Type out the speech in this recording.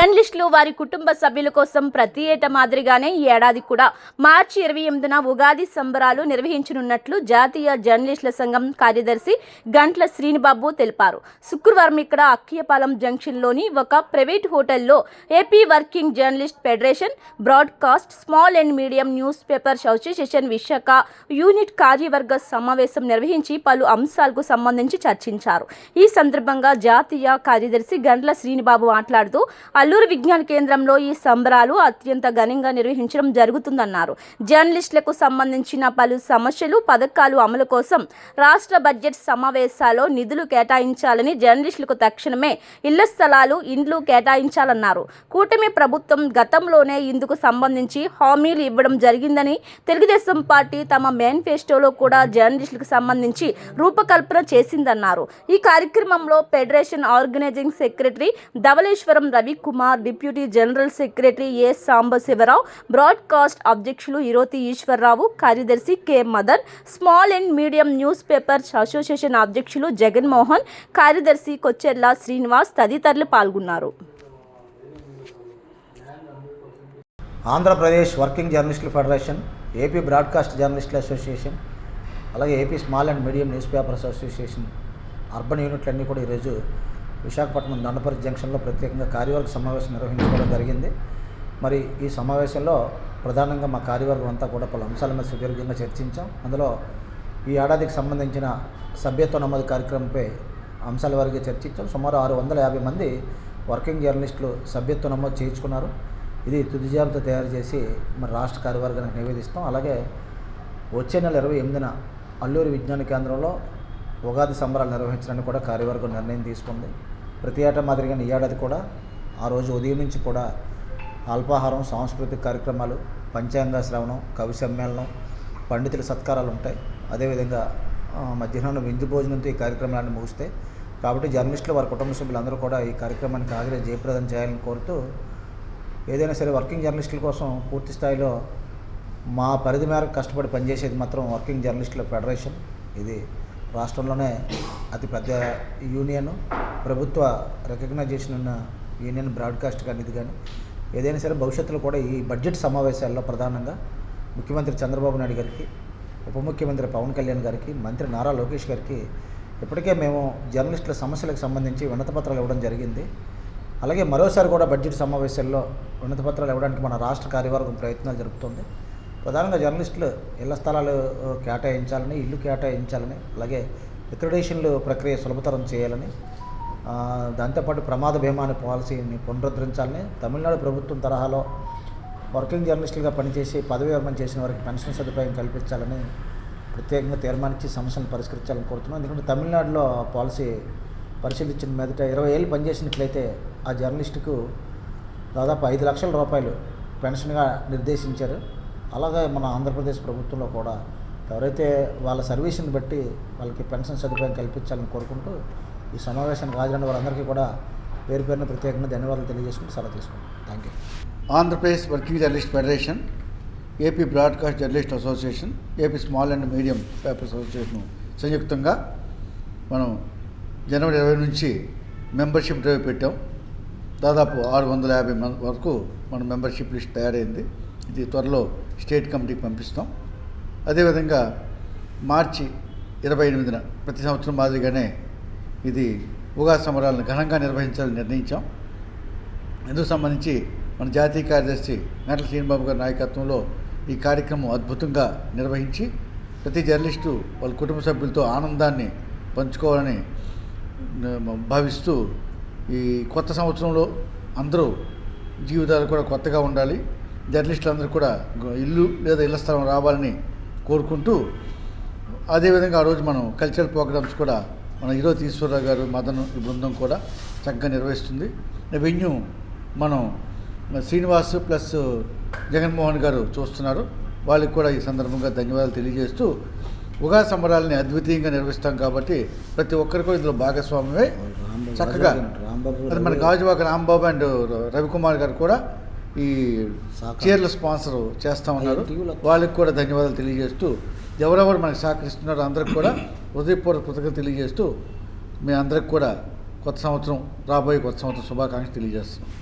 జర్నలిస్టులు వారి కుటుంబ సభ్యుల కోసం ప్రతి ఏటా మాదిరిగానే ఈ ఏడాది కూడా మార్చి ఇరవై ఎనిమిదిన ఉగాది సంబరాలు నిర్వహించనున్నట్లు జాతీయ జర్నలిస్టుల సంఘం కార్యదర్శి గంట్ల శ్రీనిబాబు తెలిపారు. శుక్రవారం ఇక్కడ అక్కియపాలెం జంక్షన్లోని ఒక ప్రైవేట్ హోటల్లో AP working journalist federation broadcast small and medium newspaper association Visakha unit కార్యవర్గ సమావేశం నిర్వహించి పలు అంశాలకు సంబంధించి చర్చించారు. ఈ సందర్భంగా జాతీయ కార్యదర్శి గంట్ల శ్రీనిబాబు మాట్లాడుతూ అల్లూరు విజ్ఞాన కేంద్రంలో ఈ సంబరాలు అత్యంత ఘనంగా నిర్వహించడం జరుగుతుందన్నారు. జర్నలిస్టులకు సంబంధించిన పలు సమస్యలు పథకాలు అమలు కోసం రాష్ట్ర బడ్జెట్ సమావేశాల్లో నిధులు కేటాయించాలని జర్నలిస్టులకు తక్షణమే ఇళ్ళ స్థలాలు ఇండ్లు కేటాయించాలన్నారు. కూటమి ప్రభుత్వం గతంలోనే ఇందుకు సంబంధించి హామీలు ఇవ్వడం జరిగిందని తెలుగుదేశం పార్టీ తమ మేనిఫెస్టోలో కూడా జర్నలిస్టులకు సంబంధించి రూపకల్పన చేసిందన్నారు. ఈ కార్యక్రమంలో federation organising secretary Dhavaleswaram Ravikumar deputy general secretary A Sambasivarao broadcast అధ్యక్షులు ఇరోతి ఈశ్వరరావు కార్యదర్శి K Madan small and medium newspapers association అధ్యక్షులు జగన్మోహన్ కార్యదర్శి కొచ్చెర్ల శ్రీనివాస్ తదితరులు పాల్గొన్నారు. ఆంధ్రప్రదేశ్ వర్కింగ్ జర్నలిస్టుల ఫెడరేషన్ ఏపీ బ్రాడ్కాస్ట్ జర్నలిస్టుల అసోసియేషన్ అలాగే AP small and medium newspapers association urban యూనిట్లన్నీ కూడా ఈరోజు విశాఖపట్నం దండపరి జంక్షన్లో ప్రత్యేకంగా కార్యవర్గ సమావేశం నిర్వహించుకోవడం జరిగింది. మరి ఈ సమావేశంలో ప్రధానంగా మా కార్యవర్గం అంతా కూడా పలు అంశాల మీద సుదీర్ఘంగా చర్చించాం. అందులో ఈ ఏడాదికి సంబంధించిన సభ్యత్వ నమోదు కార్యక్రమంపై అంశాల వారిగా చర్చించాం. సుమారు ఆరు వందల యాభై మంది వర్కింగ్ జర్నలిస్టులు సభ్యత్వ నమోదు చేయించుకున్నారు. ఇది తుది జాబితా తయారు చేసి మరి రాష్ట్ర కార్యవర్గానికి నివేదిస్తాం. అలాగే వచ్చే నెల ఇరవై ఎనిమిదిన అల్లూరి విజ్ఞాన కేంద్రంలో ఉగాది సంబరాలు నిర్వహించడానికి కూడా కార్యవర్గం నిర్ణయం తీసుకుంది. ప్రతి ఏటా మాదిరిగానే ఈ ఏడాది కూడా ఆ రోజు ఉదయం నుంచి కూడా అల్పాహారం సాంస్కృతిక కార్యక్రమాలు పంచాంగ శ్రవణం కవి సమ్మేళనం పండితుల సత్కారాలు ఉంటాయి. అదేవిధంగా మధ్యాహ్నం విందు భోజనంతో ఈ కార్యక్రమాలన్నీ ముగిస్తే కాబట్టి జర్నలిస్టులు వారి కుటుంబ సభ్యులందరూ కూడా ఈ కార్యక్రమానికి హాజరై జయప్రదం చేయాలని కోరుతూ ఏదైనా సరే వర్కింగ్ జర్నలిస్టుల కోసం పూర్తి స్థాయిలో మా పరిధి మేరకు కష్టపడి పనిచేసేది మాత్రం వర్కింగ్ జర్నలిస్టుల ఫెడరేషన్. ఇది రాష్ట్రంలోనే అతి పెద్ద యూనియన్. ప్రభుత్వ రికగ్నైజేషన్ ఉన్న యూనియన్ బ్రాడ్కాస్ట్ కానీ ఇది కానీ ఏదైనా సరే భవిష్యత్తులో కూడా ఈ బడ్జెట్ సమావేశాల్లో ప్రధానంగా ముఖ్యమంత్రి చంద్రబాబు నాయుడు గారికి ఉప ముఖ్యమంత్రి పవన్ కళ్యాణ్ గారికి మంత్రి నారా లోకేష్ గారికి ఇప్పటికే మేము జర్నలిస్టుల సమస్యలకు సంబంధించి వినతిపత్రాలు ఇవ్వడం జరిగింది. అలాగే మరోసారి కూడా బడ్జెట్ సమావేశాల్లో వినతిపత్రాలు ఇవ్వడానికి మన రాష్ట్ర కార్యవర్గం ప్రయత్నాలు జరుపుతుంది. ప్రధానంగా జర్నలిస్టులు ఇళ్ళ స్థలాలు కేటాయించాలని ఇల్లు కేటాయించాలని అలాగే రిక్రిడేషన్లు ప్రక్రియ సులభతరం చేయాలని దాంతోపాటు ప్రమాద భీమా అనే పాలసీని పునరుద్ధరించాలని తమిళనాడు ప్రభుత్వం తరహాలో వర్కింగ్ జర్నలిస్టులుగా పనిచేసి పదవి విరమణ చేసిన వారికి పెన్షన్ సదుపాయం కల్పించాలని ప్రత్యేకంగా తీర్మానించి సమస్యలను పరిష్కరించాలని కోరుతున్నాం. ఎందుకంటే తమిళనాడులో పాలసీ పరిశీలించిన మీదట ఇరవై ఏళ్ళు పనిచేసినట్లయితే ఆ జర్నలిస్టుకు దాదాపు ఐదు లక్షల రూపాయలు పెన్షన్గా నిర్దేశించారు. అలాగే మన ఆంధ్రప్రదేశ్ ప్రభుత్వంలో కూడా ఎవరైతే వాళ్ళ సర్వీస్ని బట్టి వాళ్ళకి పెన్షన్ సదుపాయం కల్పించాలని కోరుకుంటూ ఈ సమావేశానికి హాజరైన వారందరికీ కూడా పేరు పేరున ప్రత్యేకంగా ధన్యవాదాలు తెలియజేసుకుంటూ సెలవు తీసుకుంటాం thank you. Andhra Pradesh working journalist federation AP broadcast journalist association AP small and medium papers association సంయుక్తంగా మనం జనవరి ఇరవై నుంచి మెంబర్షిప్ డ్రైవ్ పెట్టాం. దాదాపు ఆరు వందల యాభై మంది వరకు మన మెంబర్షిప్ లిస్ట్ తయారైంది. ఇది త్వరలో స్టేట్ కమిటీకి పంపిస్తాం. అదేవిధంగా మార్చి ఇరవై ఎనిమిదిన ప్రతి సంవత్సరం మాదిరిగానే ఇది ఉగాది సంబరాలను ఘనంగా నిర్వహించాలని నిర్ణయించాం. ఇందుకు సంబంధించి మన జాతీయ కార్యదర్శి నటల శ్రీనిబాబు గారి నాయకత్వంలో ఈ కార్యక్రమం అద్భుతంగా నిర్వహించి ప్రతి జర్నలిస్టు వాళ్ళ కుటుంబ సభ్యులతో ఆనందాన్ని పంచుకోవాలని భావిస్తూ ఈ కొత్త సంవత్సరంలో అందరూ జీవితాలు కూడా కొత్తగా ఉండాలి. జర్నలిస్టులు అందరూ కూడా ఇల్లు లేదా ఇళ్ళ స్థలం రావాలని కోరుకుంటూ అదేవిధంగా ఆ రోజు మనం కల్చరల్ ప్రోగ్రామ్స్ కూడా మన ఈరోజు ఈశ్వరరావు గారు మదన్ ఈ బృందం కూడా చక్కగా నిర్వహిస్తుంది. వెన్యూ మనం శ్రీనివాస్ ప్లస్ జగన్మోహన్ గారు చూస్తున్నారు. వాళ్ళకి కూడా ఈ సందర్భంగా ధన్యవాదాలు తెలియజేస్తూ ఉగాది సంబరాలని అద్వితీయంగా నిర్వహిస్తాం కాబట్టి ప్రతి ఒక్కరికి ఇందులో భాగస్వామ్యమే. చక్కగా అది మన గాజువాక రాంబాబు అండ్ రవికుమార్ గారు కూడా ఈ. చీరల స్పాన్సర్ చేస్తా ఉన్నారు. వాళ్ళకి కూడా ధన్యవాదాలు తెలియజేస్తూ ఎవరెవరు మనకి సహకరిస్తున్నారో అందరికి కూడా హృదయపూర్వక కృతజ్ఞత తెలియజేస్తూ మీ అందరికి కూడా కొత్త సంవత్సరం రాబోయే కొత్త సంవత్సరం శుభాకాంక్షలు తెలియజేస్తున్నాం.